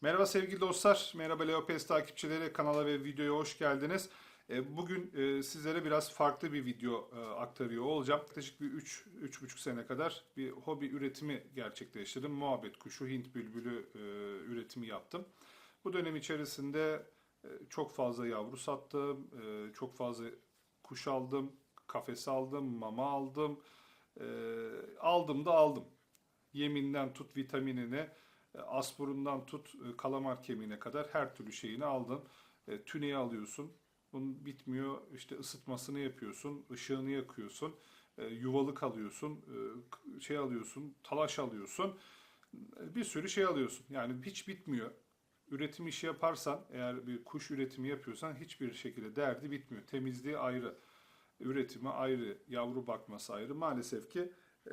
Merhaba sevgili dostlar, merhaba Leopes takipçileri, kanala ve videoya hoş geldiniz. E, Bugün e, sizlere biraz farklı bir video e, aktarıyor olacağım. Yaklaşık bir 3-3,5 sene kadar bir hobi üretimi gerçekleştirdim. Muhabbet kuşu, Hint bülbülü üretimi yaptım. Bu dönem içerisinde çok fazla yavru sattım, çok fazla kuş aldım, kafes aldım, mama aldım. Aldım da aldım. Yeminden tut vitaminine, asporundan tut e, kalamar kemiğine kadar her türlü şeyini aldın. E, Tüneyi alıyorsun. Bunun bitmiyor. İşte ısıtmasını yapıyorsun, ışığını yakıyorsun, e, yuvalık alıyorsun, e, şey alıyorsun, talaş alıyorsun. E, Bir sürü şey alıyorsun. Yani hiç bitmiyor. Üretim işi yaparsan, eğer bir kuş üretimi yapıyorsan hiçbir şekilde derdi bitmiyor. Temizliği ayrı, üretimi ayrı, yavru bakması ayrı. Maalesef ki e,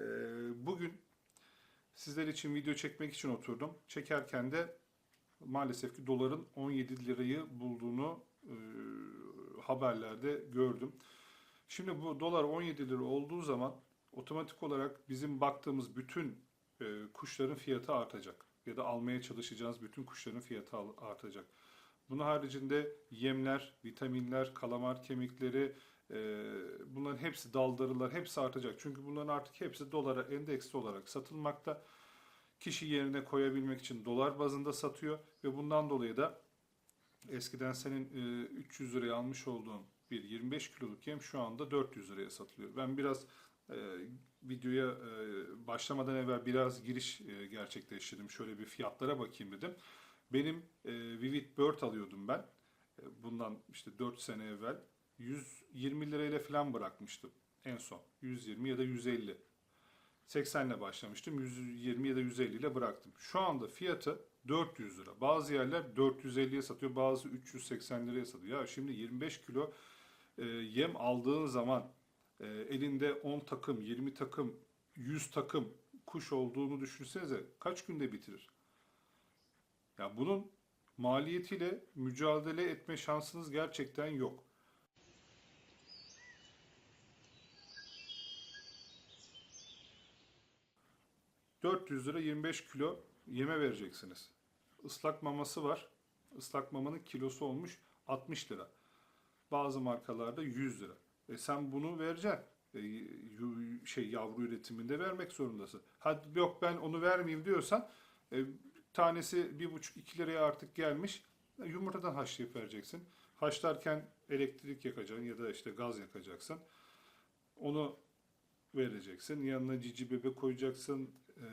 bugün Sizler için video çekmek için oturdum. Çekerken de maalesef ki doların 17 lirayı bulduğunu e, haberlerde gördüm. Şimdi bu dolar 17 lira olduğu zaman otomatik olarak bizim baktığımız bütün e, kuşların fiyatı artacak. Ya da almaya çalışacağınız bütün kuşların fiyatı artacak. Bunun haricinde yemler, vitaminler, kalamar kemikleri, bunların hepsi daldarılar hepsi artacak. Çünkü bunların artık hepsi dolara endeksli olarak satılmakta. Kişi yerine koyabilmek için dolar bazında satıyor ve bundan dolayı da eskiden senin e, 300 liraya almış olduğun bir 25 kiloluk yem şu anda 400 liraya satılıyor. Ben biraz e, videoya e, başlamadan evvel biraz giriş e, gerçekleştirdim. Şöyle bir fiyatlara bakayım dedim. Benim e, Vivid Bird alıyordum ben. E, bundan işte 4 sene evvel 120 lirayla falan bırakmıştım en son. 120 ya da 150. 80 ile başlamıştım. 120 ya da 150 ile bıraktım. Şu anda fiyatı 400 lira. Bazı yerler 450'ye satıyor, bazı 380 liraya satıyor. Ya şimdi 25 kilo e, yem aldığın zaman e, elinde 10 takım, 20 takım, 100 takım kuş olduğunu düşünsenize kaç günde bitirir? Ya bunun maliyetiyle mücadele etme şansınız gerçekten yok. 400 lira 25 kilo yeme vereceksiniz. Islak maması var. Islak mamanın kilosu olmuş 60 lira. Bazı markalarda 100 lira. E sen bunu vereceksin. E, şey yavru üretiminde vermek zorundasın. Hadi yok ben onu vermeyeyim diyorsan e, tanesi 1,5-2 liraya artık gelmiş. E, yumurtadan haşlayıp vereceksin. Haşlarken elektrik yakacaksın ya da işte gaz yakacaksın. Onu vereceksin. Yanına cici bebe koyacaksın. Eee,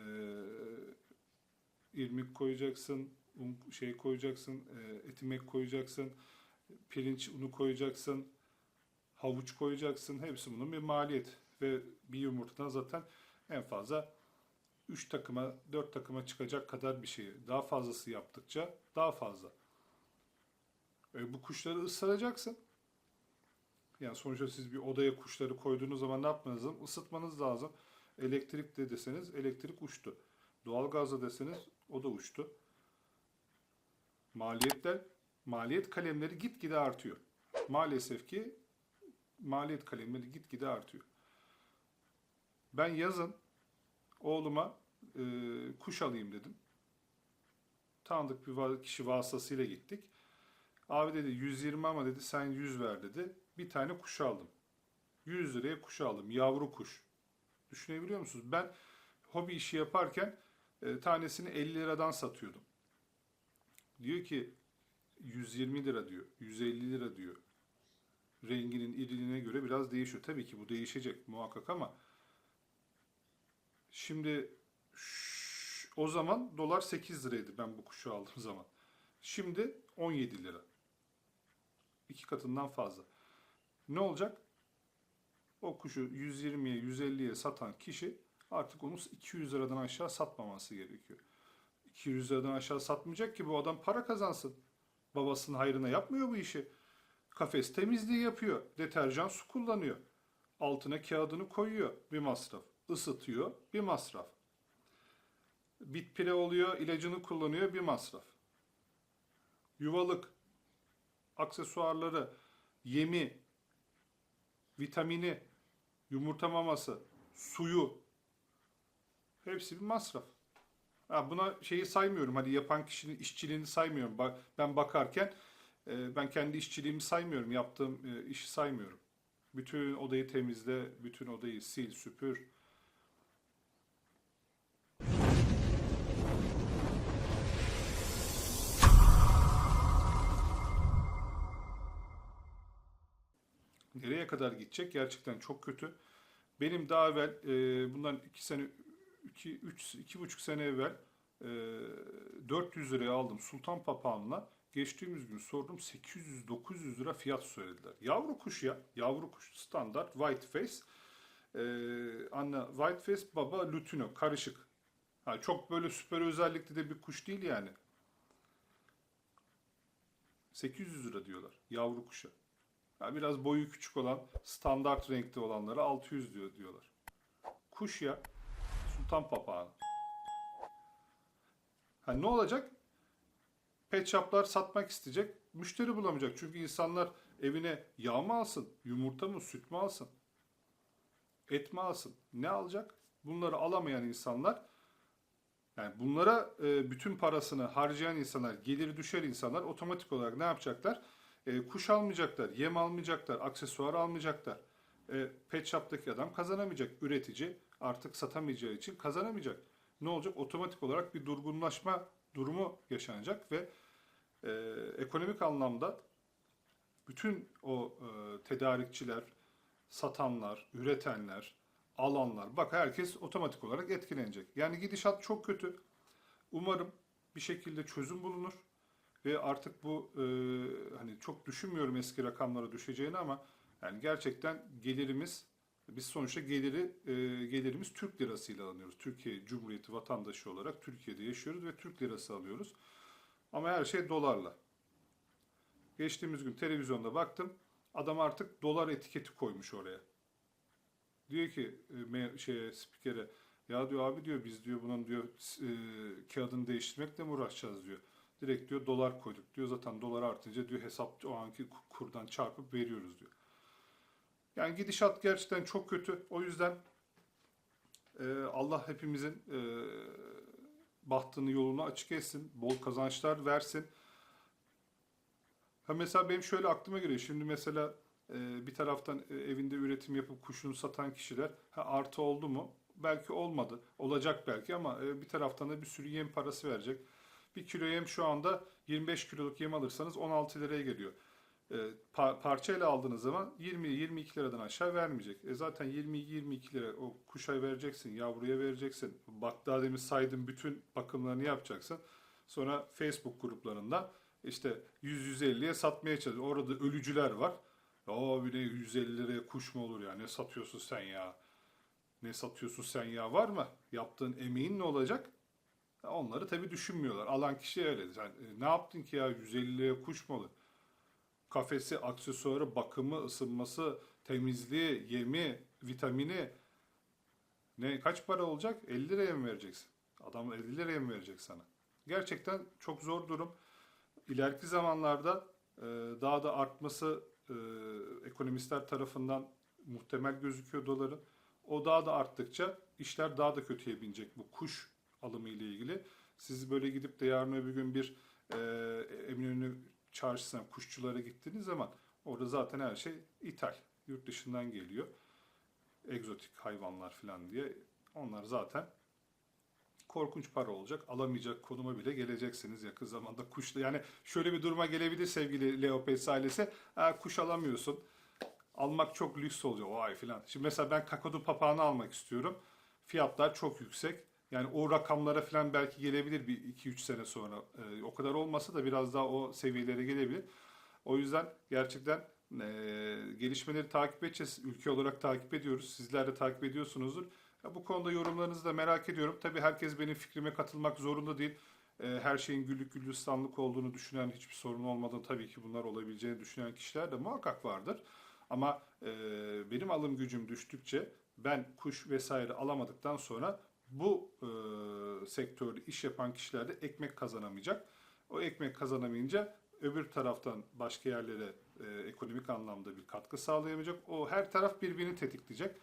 irmik koyacaksın. Un şey koyacaksın. eee, etimek koyacaksın. Pirinç unu koyacaksın. Havuç koyacaksın. Hepsi bunun bir maliyet. Ve bir yumurtadan zaten en fazla 3 takıma 4 takıma çıkacak kadar bir şey. Daha fazlası yaptıkça daha fazla. E, bu kuşları ısıracaksın. Yani sonuçta siz bir odaya kuşları koyduğunuz zaman ne yapmanız lazım? Isıtmanız lazım. Elektrik de deseniz elektrik uçtu. Doğalgazda deseniz o da uçtu. Maliyetler, maliyet kalemleri gitgide artıyor. Maalesef ki maliyet kalemleri gitgide artıyor. Ben yazın oğluma e, kuş alayım dedim. Tanıdık bir kişi vasıtasıyla gittik. Abi dedi 120 ama dedi sen 100 ver dedi. Bir tane kuş aldım. 100 liraya kuş aldım. Yavru kuş. Düşünebiliyor musunuz? Ben hobi işi yaparken e, tanesini 50 liradan satıyordum. Diyor ki 120 lira diyor. 150 lira diyor. Renginin iriliğine göre biraz değişiyor. Tabii ki bu değişecek muhakkak ama şimdi o zaman dolar 8 liraydı ben bu kuşu aldığım zaman. Şimdi 17 lira. İki katından fazla. Ne olacak? O kuşu 120'ye 150'ye satan kişi artık onu 200 liradan aşağı satmaması gerekiyor. 200 liradan aşağı satmayacak ki bu adam para kazansın. Babasının hayrına yapmıyor bu işi. Kafes temizliği yapıyor. Deterjan su kullanıyor. Altına kağıdını koyuyor. Bir masraf. Isıtıyor. Bir masraf. Bit pire oluyor. ilacını kullanıyor. Bir masraf. Yuvalık. Aksesuarları. Yemi. Vitamini. Yumurta maması. Suyu. Hepsi bir masraf. Ha, buna şeyi saymıyorum. Hadi yapan kişinin işçiliğini saymıyorum. Ba- Ben bakarken e, ben kendi işçiliğimi saymıyorum. Yaptığım e, işi saymıyorum. Bütün odayı temizle, bütün odayı sil, süpür. Nereye kadar gidecek? Gerçekten çok kötü. Benim daha evvel e, bundan iki sene, iki, üç, iki buçuk sene evvel e, 400 liraya aldım Sultan Papağan'la. Geçtiğimiz gün sordum 800-900 lira fiyat söylediler. Yavru kuş ya. Yavru kuş standart white face. E, anne white face baba lutino karışık. Ha, çok böyle süper özellikli de bir kuş değil yani. 800 lira diyorlar yavru kuşa. Ha, biraz boyu küçük olan, standart renkte olanlara 600 diyor diyorlar. Kuş ya. Sultan papağanı. Ha, ne olacak? Pet shop'lar satmak isteyecek. Müşteri bulamayacak. Çünkü insanlar evine yağ mı alsın, yumurta mı, süt mü alsın, et mi alsın? Ne alacak? Bunları alamayan insanlar yani bunlara e, bütün parasını harcayan insanlar, geliri düşer insanlar otomatik olarak ne yapacaklar? E, kuş almayacaklar, yem almayacaklar, aksesuar almayacaklar. E, pet shop'taki adam kazanamayacak. Üretici artık satamayacağı için kazanamayacak. Ne olacak? Otomatik olarak bir durgunlaşma durumu yaşanacak ve e, ekonomik anlamda bütün o e, tedarikçiler, satanlar, üretenler, alanlar, bak herkes otomatik olarak etkilenecek. Yani gidişat çok kötü. Umarım bir şekilde çözüm bulunur ve artık bu e, hani çok düşünmüyorum eski rakamlara düşeceğini ama yani gerçekten gelirimiz biz sonuçta geliri e, gelirimiz Türk lirasıyla alıyoruz. Türkiye Cumhuriyeti vatandaşı olarak Türkiye'de yaşıyoruz ve Türk lirası alıyoruz. Ama her şey dolarla. Geçtiğimiz gün televizyonda baktım. Adam artık dolar etiketi koymuş oraya. Diyor ki e, şeye spikere ya diyor abi diyor biz diyor bunun diyor e, kağıdını değiştirmekle mi uğraşacağız diyor. Direkt diyor dolar koyduk diyor. Zaten dolar artınca diyor hesap o anki ku- kurdan çarpıp veriyoruz diyor. Yani gidişat gerçekten çok kötü. O yüzden e, Allah hepimizin e, bahtını yolunu açık etsin. Bol kazançlar versin. Ha mesela benim şöyle aklıma geliyor. Şimdi mesela e, bir taraftan e, evinde üretim yapıp kuşunu satan kişiler ha, artı oldu mu? Belki olmadı. Olacak belki ama e, bir taraftan da bir sürü yem parası verecek. Bir kilo yem şu anda 25 kiloluk yem alırsanız 16 liraya geliyor. E, pa- parçayla aldığınız zaman 20-22 liradan aşağı vermeyecek. E zaten 20-22 lira o kuşa vereceksin, yavruya vereceksin. Bak daha demin saydım bütün bakımlarını yapacaksın. Sonra Facebook gruplarında işte 100-150'ye satmaya çalışıyor. Orada ölücüler var. Ya bir de 150 liraya kuş mu olur ya? Ne satıyorsun sen ya? Ne satıyorsun sen ya? Var mı? Yaptığın emeğin ne olacak? Onları tabii düşünmüyorlar. Alan kişi öyle. Sen e, ne yaptın ki ya 150 liraya kuş mu olur? Kafesi, aksesuarı, bakımı, ısınması, temizliği, yemi, vitamini ne kaç para olacak? 50 liraya mı vereceksin? Adam 50 liraya mı verecek sana? Gerçekten çok zor durum. İleriki zamanlarda e, daha da artması e, ekonomistler tarafından muhtemel gözüküyor doların. O daha da arttıkça işler daha da kötüye binecek bu kuş alımı ile ilgili. Siz böyle gidip de yarın öbür gün bir e, Eminönü çarşısına kuşçulara gittiğiniz zaman orada zaten her şey ithal. Yurt dışından geliyor. Egzotik hayvanlar falan diye. Onlar zaten korkunç para olacak. Alamayacak konuma bile geleceksiniz yakın zamanda kuşla. Yani şöyle bir duruma gelebilir sevgili Leopes ailesi. Ha, kuş alamıyorsun. Almak çok lüks olacak. Vay filan. Şimdi mesela ben kakadu papağanı almak istiyorum. Fiyatlar çok yüksek. Yani o rakamlara falan belki gelebilir bir 2-3 sene sonra. Ee, o kadar olmasa da biraz daha o seviyelere gelebilir. O yüzden gerçekten e, gelişmeleri takip edeceğiz. Ülke olarak takip ediyoruz. Sizler de takip ediyorsunuzdur. Ya bu konuda yorumlarınızı da merak ediyorum. Tabii herkes benim fikrime katılmak zorunda değil. Ee, her şeyin güllük gülistanlık olduğunu düşünen, hiçbir sorun olmadığını tabii ki bunlar olabileceğini düşünen kişiler de muhakkak vardır. Ama e, benim alım gücüm düştükçe ben kuş vesaire alamadıktan sonra bu e, sektörde iş yapan kişiler de ekmek kazanamayacak. O ekmek kazanamayınca öbür taraftan başka yerlere e, ekonomik anlamda bir katkı sağlayamayacak. O her taraf birbirini tetikleyecek.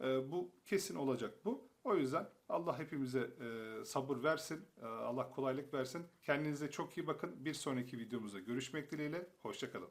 E, bu kesin olacak bu. O yüzden Allah hepimize e, sabır versin, e, Allah kolaylık versin. Kendinize çok iyi bakın. Bir sonraki videomuzda görüşmek dileğiyle. Hoşçakalın.